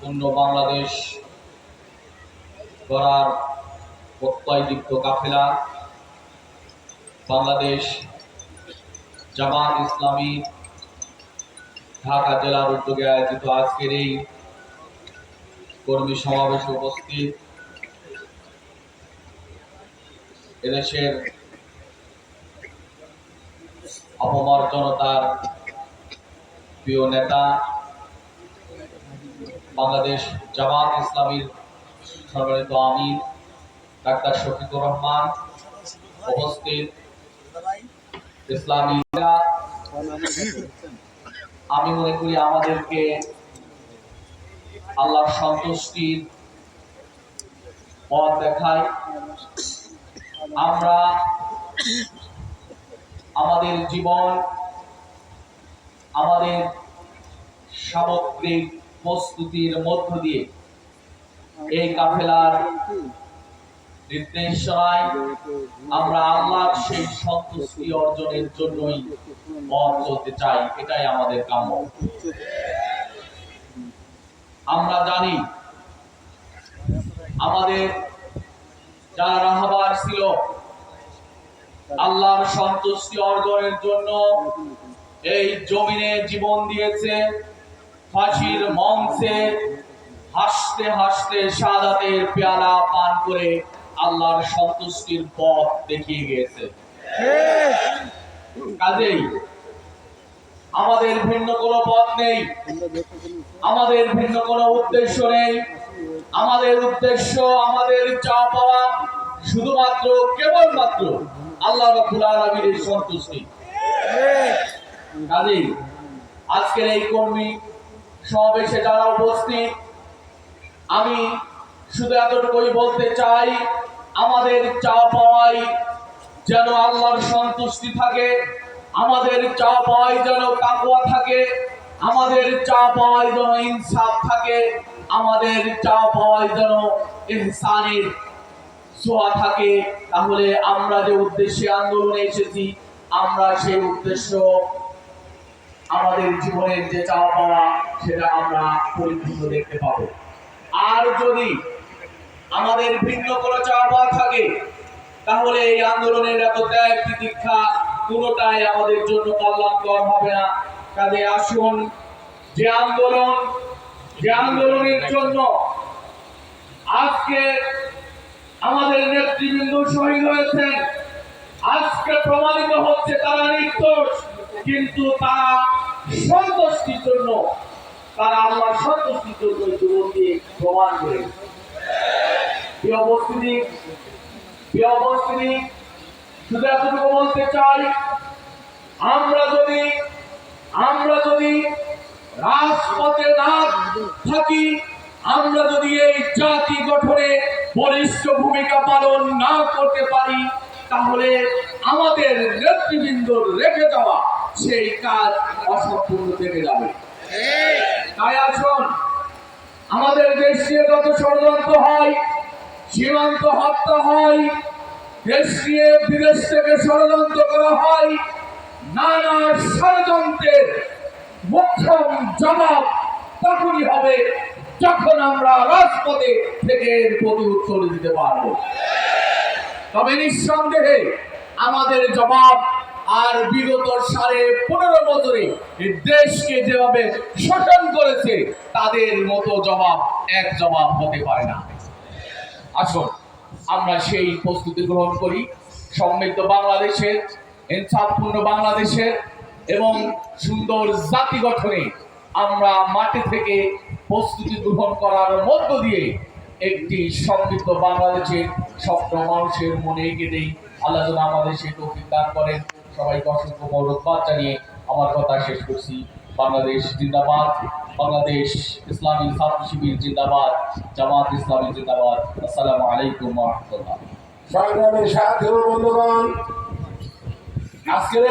পূর্ণ বাংলাদেশ গড়ার প্রত্যয়দীপ্ত কাফেলা, বাংলাদেশ জামাত ইসলামী ঢাকা জেলার উদ্যোগে আয়োজিত আজকের এই কর্মী সমাবেশে উপস্থিত এদেশের অপমর জনতার প্রিয় নেতা, বাংলাদেশ জামাত ইসলামীর সম্মানিত আমির ডাক্তার শফিকুর রহমান, উপস্থিত ইসলামী আমি মনে করি আমাদেরকে আল্লাহর সন্তুষ্টির পথ দেখায়। আমরা আমাদের জীবন, আমাদের সামগ্রিক প্রস্তুতির মধ্য দিয়ে এই কাফেলার নির্দেশনায় আমরা সেই সন্তুষ্টি অর্জনের জন্যই পথ চলতে চাই, এটাই আমাদের কাম্য। আমরা জানি, আমাদের যারা রাহাবার ছিল। আল্লাহর সন্তুষ্টি অর্জনের জন্য এই জমিনে জীবন দিয়েছে। ফাঁসির মঞ্চে হাসতে হাসতে সাদাতের পেয়ালা পান করে আল্লাহর সন্তুষ্টির পথ দেখিয়ে গিয়েছে। কাজেই আমাদের ভিন্ন কোনো পথ নেই। আমাদের ভিন্ন কোনো উদ্দেশ্য নেই। আমাদের উদ্দেশ্য আমাদের চা পাওয়া শুধুমাত্র, কেবলমাত্র আল্লাহ আলামিনের সন্তুষ্টি। আজকের এই কর্মী সমাবেশে যারা উপস্থিত, আমি শুধু এতটুকুই বলতে চাই, আমাদের চা পাওয়াই যেন আল্লাহর সন্তুষ্টি থাকে, আমাদের চা পাওয়াই যেন তাকওয়া থাকে, আমাদের চা পাওয়াই যেন ইনসাফ থাকে, আমাদের চা পাওয়াই যেন ইহসানের ছোঁয়া থাকে, তাহলে আমরা যে উদ্দেশ্যে আন্দোলনে এসেছি, আমরা সেই উদ্দেশ্য আমাদের জীবনের যে চাওয়া পাওয়া, সেটা আমরা পরিপূর্ণ দেখতে পাবো। আর যদি আমাদের ভিন্ন কোনো চাওয়া পাওয়া থাকে, তাহলে এই আন্দোলনের এত ত্যাগ তিতিক্ষা কোনোটাই আমাদের জন্য কল্যাণকর হবে না। কাজে আসুন, যে আন্দোলন, যে আন্দোলনের জন্য আজকে আমাদের নেতৃবৃন্দ শহীদ হয়েছেন। আজকে প্রমাণিত হচ্ছে তারা নির্দোষ, কিন্তু তারা সন্তুষ্টির জন্য, তারা আল্লাহ সন্তুষ্টির জন্য দিয়ে প্রমাণ করে। বলতে চাই, আমরা যদি আমরা যদি রাজপথে না থাকি আমরা যদি এই জাতি গঠনে বলিষ্ঠ ভূমিকা পালন না করতে পারি, তাহলে আমাদের নেতৃবৃন্দ রেখে যাওয়া সেই কাজ অসম্পূর্ণ থেকে যাবে। তাই আসুন, আমাদের দেশ যত ষড়যন্ত্র হয়, সীমান্ত হত্যা হয়, দেশ বিদেশ থেকে ষড়যন্ত্র করা হয়, নানা ষড়যন্ত্রের মোক্ষম জবাব তখনই হবে যখন আমরা রাজপথে থেকে এর প্রতি উত্তর দিতে পারব। তবে নিঃসন্দেহে আমাদের জবাব আর বিগত সাড়ে পনেরো বছরে দেশকে যেভাবে শোষণ করেছে, তাদের মতো জবাব, এক জবাব হতে পারে না। আসুন, আমরা সেই প্রস্তুতি গ্রহণ করি। সমৃদ্ধ বাংলাদেশের, ইনসাফপূর্ণ বাংলাদেশের এবং সুন্দর জাতি গঠনে আমরা মাটি থেকে প্রস্তুতি গ্রহণ করার মধ্য দিয়ে একটি সমৃদ্ধ বাংলাদেশের স্বপ্ন মানুষের মনে এঁকে দেই। আল্লাহ যেন আমাদের সেই তৌফিক দান করেন। সবাইকে অসংখ্য মৌরবাদ জানিয়ে আমার কথা শেষ করছি। বাংলাদেশ জিন্দাবাদ। বাংলাদেশ ইসলামী ছাত্র শিবির জিন্দাবাদ। জামাত ইসলামী জিন্দাবাদ। আসসালামু আলাইকুম রহমতুল্লাহ। সংগ্রামের সাথী বন্ধুগণ, আজকের